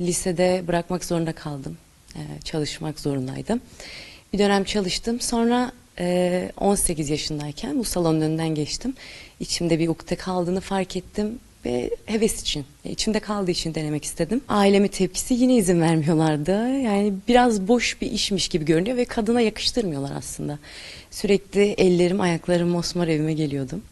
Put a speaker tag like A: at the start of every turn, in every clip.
A: lisede bırakmak zorunda kaldım. Ee, çalışmak zorundaydım. Bir dönem çalıştım. Sonra e, 18 yaşındayken bu salonun önünden geçtim. İçimde bir ukde kaldığını fark ettim ve heves için, e, içimde kaldığı için denemek istedim. Ailemin tepkisi yine izin vermiyorlardı. Yani biraz boş bir işmiş gibi görünüyor ve kadına yakıştırmıyorlar aslında. Sürekli ellerim, ayaklarım mosmor evime geliyordum.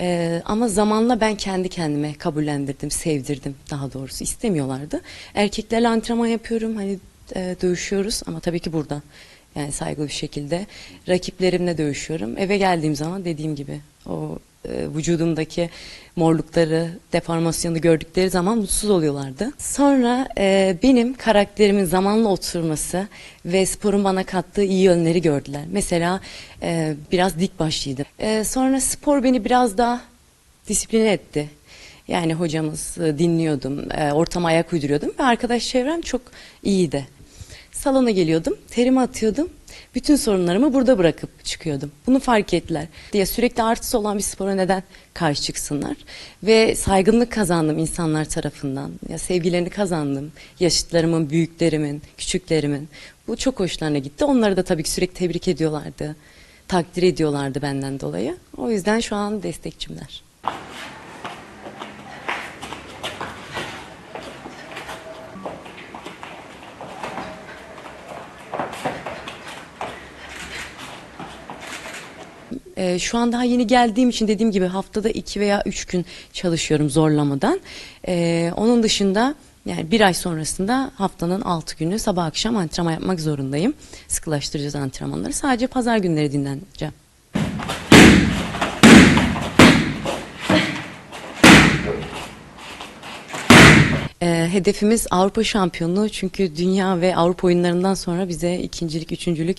A: Ee, ama zamanla ben kendi kendime kabullendirdim, sevdirdim daha doğrusu. istemiyorlardı. Erkeklerle antrenman yapıyorum, hani e, dövüşüyoruz ama tabii ki burada. Yani saygılı bir şekilde. Rakiplerimle dövüşüyorum. Eve geldiğim zaman dediğim gibi o e, vücudumdaki morlukları, deformasyonu gördükleri zaman mutsuz oluyorlardı. Sonra e, benim karakterimin zamanla oturması ve sporun bana kattığı iyi yönleri gördüler. Mesela e, biraz dik başlıydım. E, sonra spor beni biraz daha disipline etti. Yani hocamız e, dinliyordum, e, ortama ayak uyduruyordum ve arkadaş çevrem çok iyiydi. Salona geliyordum, terimi atıyordum. Bütün sorunlarımı burada bırakıp çıkıyordum. Bunu fark ettiler. Diye sürekli artısı olan bir spora neden karşı çıksınlar? Ve saygınlık kazandım insanlar tarafından. Ya sevgilerini kazandım. Yaşıtlarımın, büyüklerimin, küçüklerimin. Bu çok hoşlarına gitti. Onları da tabii ki sürekli tebrik ediyorlardı. Takdir ediyorlardı benden dolayı. O yüzden şu an destekçimler. Ee, şu an daha yeni geldiğim için dediğim gibi haftada iki veya üç gün çalışıyorum zorlamadan. Ee, onun dışında yani bir ay sonrasında haftanın altı günü sabah akşam antrenman yapmak zorundayım. Sıkılaştıracağız antrenmanları. Sadece pazar günleri dinleneceğim. Hedefimiz Avrupa şampiyonluğu çünkü dünya ve Avrupa oyunlarından sonra bize ikincilik, üçüncülük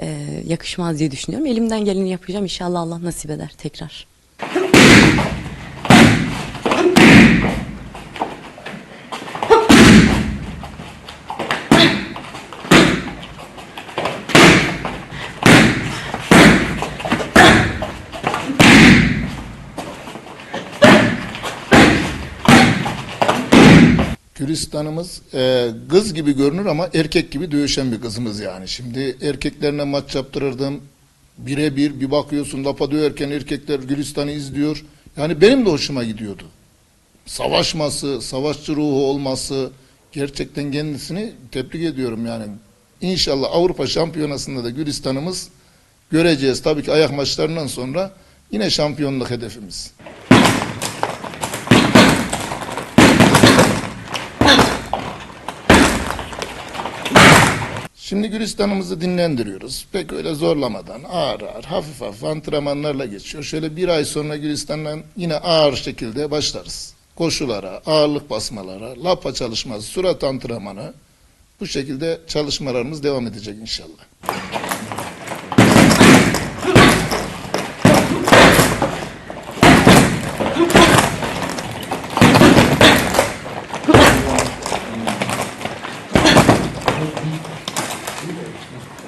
A: e, yakışmaz diye düşünüyorum. Elimden geleni yapacağım. İnşallah Allah nasip eder tekrar.
B: Gülistan'ımız e, kız gibi görünür ama erkek gibi dövüşen bir kızımız yani. Şimdi erkeklerine maç yaptırırdım. Birebir bir bakıyorsun lapa döverken erkekler Gülistan'ı izliyor. Yani benim de hoşuma gidiyordu. Savaşması, savaşçı ruhu olması gerçekten kendisini tebrik ediyorum yani. İnşallah Avrupa Şampiyonası'nda da Gülistan'ımız göreceğiz. Tabii ki ayak maçlarından sonra yine şampiyonluk hedefimiz. Şimdi Gülistan'ımızı dinlendiriyoruz. Pek öyle zorlamadan ağır ağır hafif hafif antrenmanlarla geçiyor. Şöyle bir ay sonra Gülistan'dan yine ağır şekilde başlarız. Koşulara, ağırlık basmalara, lapa çalışması, surat antrenmanı bu şekilde çalışmalarımız devam edecek inşallah. Thank you.